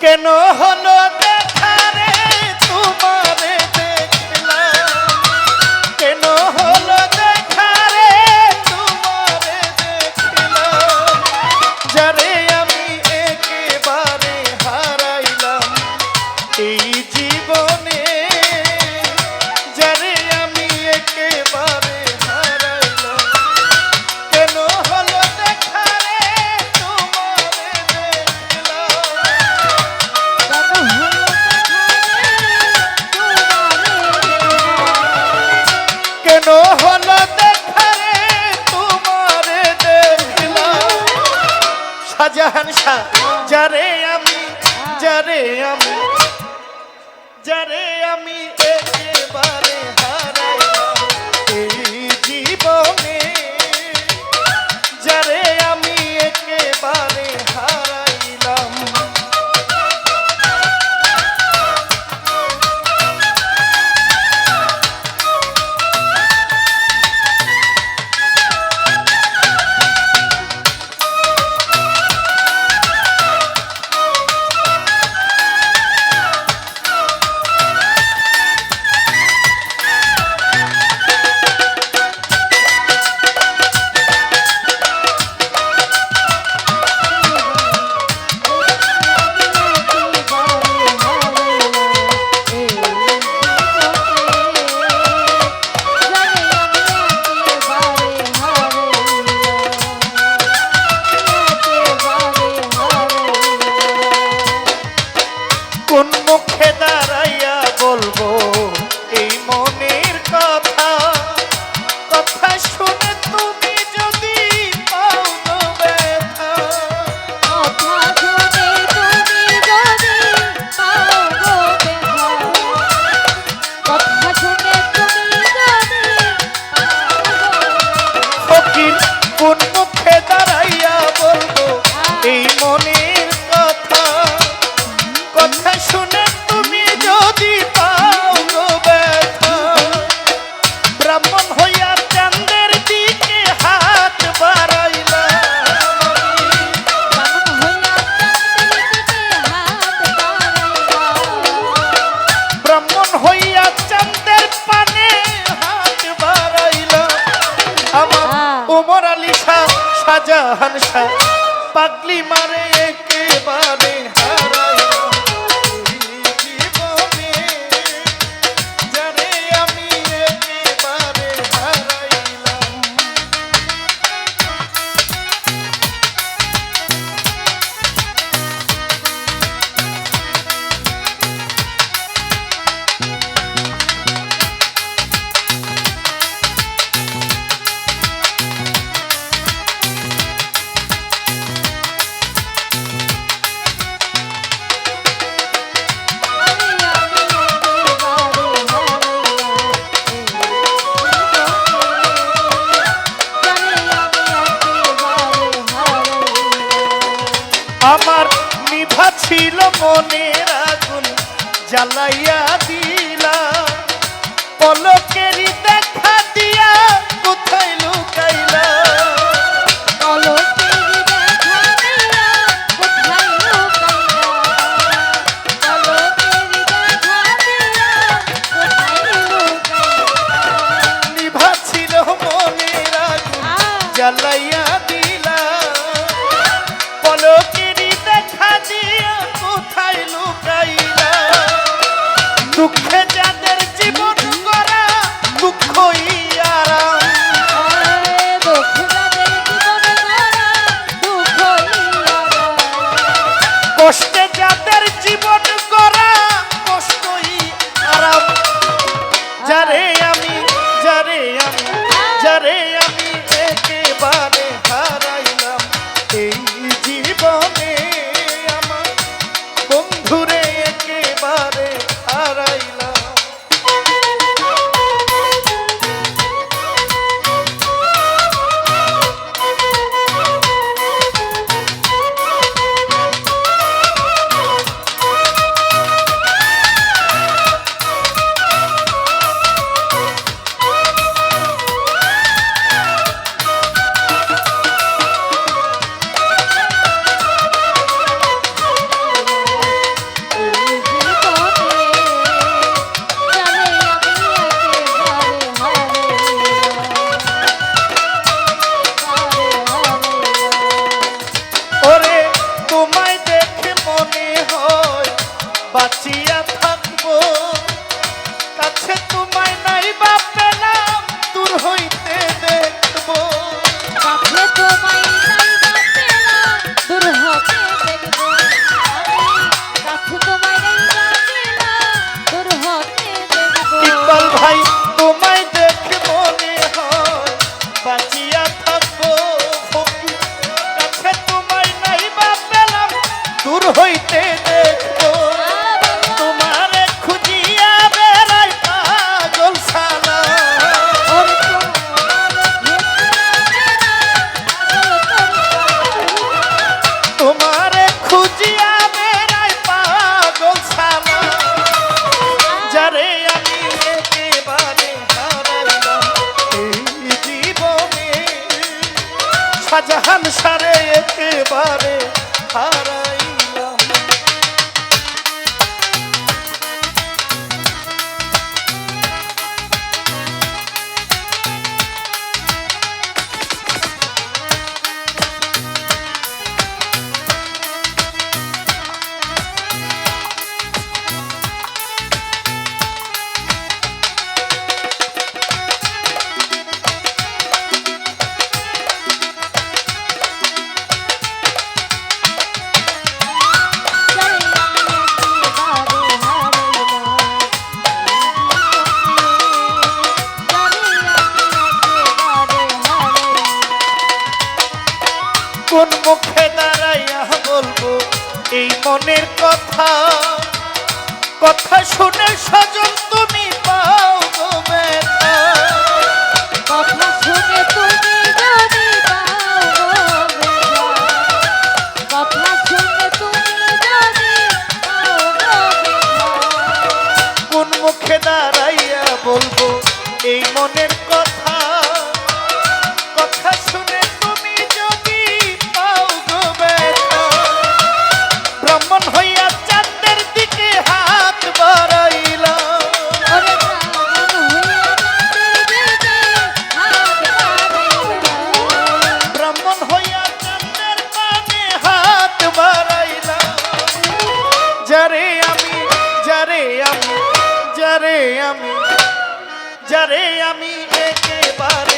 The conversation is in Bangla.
কেন হলো me. কোন মুখে দাঁড়াই শাহ শাহজাহান শাহ। পাগলি মারে একেবারে। জ্বালাইয়া হইতে দেখব। তোমার খুঁজিয়া বেড়াই পাগল সালা তোমার খুঁজিয়া বেড়াই পাগল সালা যারে আমি একেবারে জীবনে সাজাহান সারে একেবারে হারা মনের কথা কথা শুনে সজন তুমি পাও। যারে আমি একেবারে